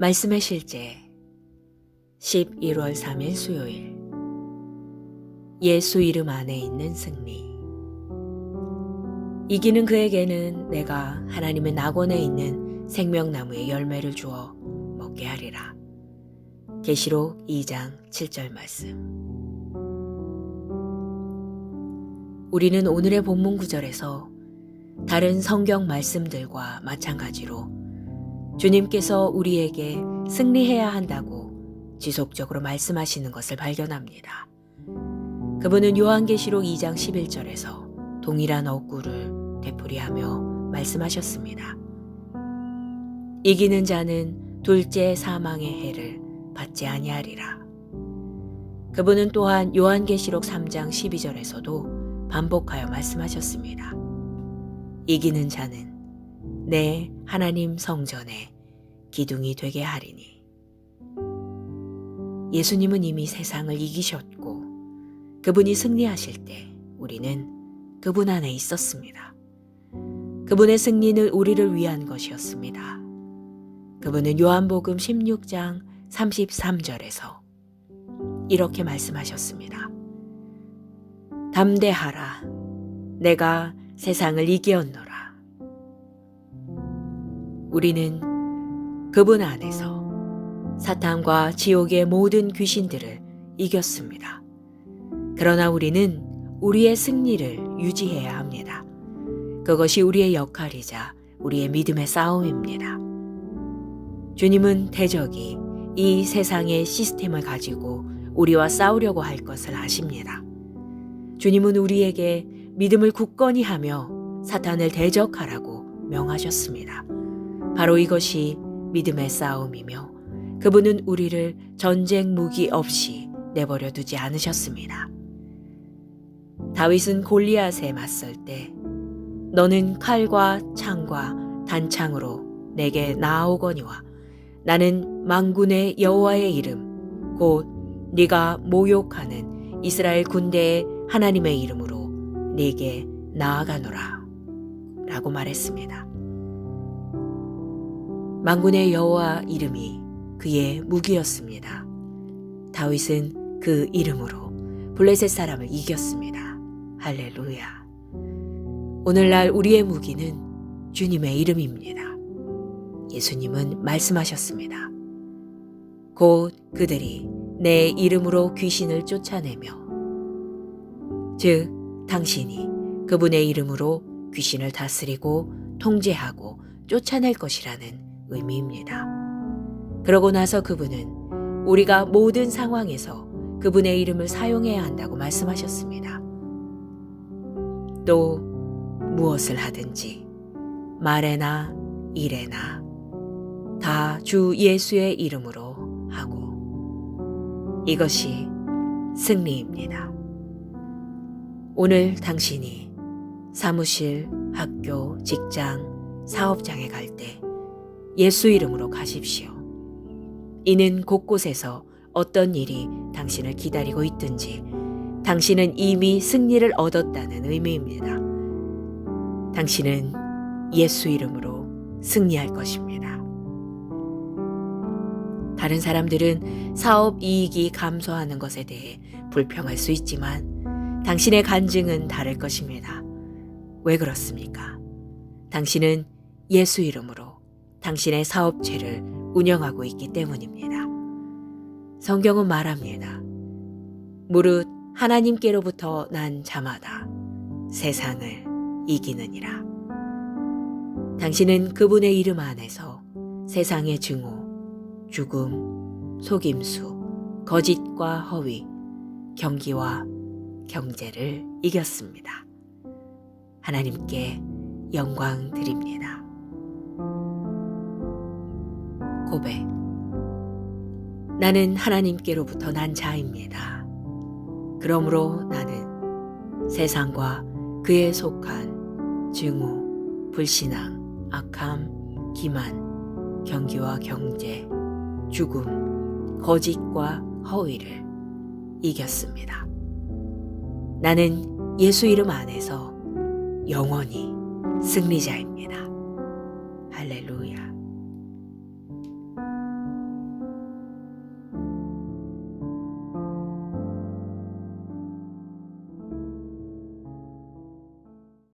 말씀의 실제 11월 3일 수요일 예수 이름 안에 있는 승리 이기는 그에게는 내가 하나님의 낙원에 있는 생명나무의 열매를 주어 먹게 하리라. 계시록 2장 7절 말씀. 우리는 오늘의 본문 구절에서 다른 성경 말씀들과 마찬가지로 주님께서 우리에게 승리해야 한다고 지속적으로 말씀하시는 것을 발견합니다. 그분은 요한계시록 2장 11절에서 동일한 억구를 되풀이하며 말씀하셨습니다. 이기는 자는 둘째 사망의 해를 받지 아니하리라. 그분은 또한 요한계시록 3장 12절에서도 반복하여 말씀하셨습니다. 이기는 자는 내 하나님 성전에 기둥이 되게 하리니. 예수님은 이미 세상을 이기셨고 그분이 승리하실 때 우리는 그분 안에 있었습니다. 그분의 승리는 우리를 위한 것이었습니다. 그분은 요한복음 16장 33절에서 이렇게 말씀하셨습니다. 담대하라. 내가 세상을 이기었노라. 우리는 그분 안에서 사탄과 지옥의 모든 귀신들을 이겼습니다. 그러나 우리는 우리의 승리를 유지해야 합니다. 그것이 우리의 역할이자 우리의 믿음의 싸움입니다. 주님은 대적이 이 세상의 시스템을 가지고 우리와 싸우려고 할 것을 아십니다. 주님은 우리에게 믿음을 굳건히 하며 사탄을 대적하라고 명하셨습니다. 바로 이것이 믿음의 싸움이며 그분은 우리를 전쟁 무기 없이 내버려 두지 않으셨습니다. 다윗은 골리앗에 맞설 때 너는 칼과 창과 단창으로 내게 나아오거니와 나는 망군의 여호와의 이름 곧 네가 모욕하는 이스라엘 군대의 하나님의 이름으로 네게 나아가노라 라고 말했습니다. 망군의 여호와 이름이 그의 무기였습니다. 다윗은 그 이름으로 블레셋 사람을 이겼습니다. 할렐루야. 오늘날 우리의 무기는 주님의 이름입니다. 예수님은 말씀하셨습니다. 곧 그들이 내 이름으로 귀신을 쫓아내며 즉 당신이 그분의 이름으로 귀신을 다스리고 통제하고 쫓아낼 것이라는 의미입니다. 그러고 나서 그분은 우리가 모든 상황에서 그분의 이름을 사용해야 한다고 말씀하셨습니다. 또 무엇을 하든지 말에나 일에나 다 주 예수의 이름으로 하고 이것이 승리입니다. 오늘 당신이 사무실, 학교, 직장, 사업장에 갈 때 예수 이름으로 가십시오. 이는 곳곳에서 어떤 일이 당신을 기다리고 있든지 당신은 이미 승리를 얻었다는 의미입니다. 당신은 예수 이름으로 승리할 것입니다. 다른 사람들은 사업 이익이 감소하는 것에 대해 불평할 수 있지만 당신의 간증은 다를 것입니다. 왜 그렇습니까? 당신은 예수 이름으로 당신의 사업체를 운영하고 있기 때문입니다. 성경은 말합니다. 무릇 하나님께로부터 난 자마다 세상을 이기느니라. 당신은 그분의 이름 안에서 세상의 증오, 죽음, 속임수, 거짓과 허위, 경기와 경제를 이겼습니다. 하나님께 영광 드립니다. 고백. 나는 하나님께로부터 난 자입니다. 그러므로 나는 세상과 그에 속한 증오, 불신앙, 악함, 기만, 경기와 경제, 죽음, 거짓과 허위를 이겼습니다. 나는 예수 이름 안에서 영원히 승리자입니다. 할렐루야.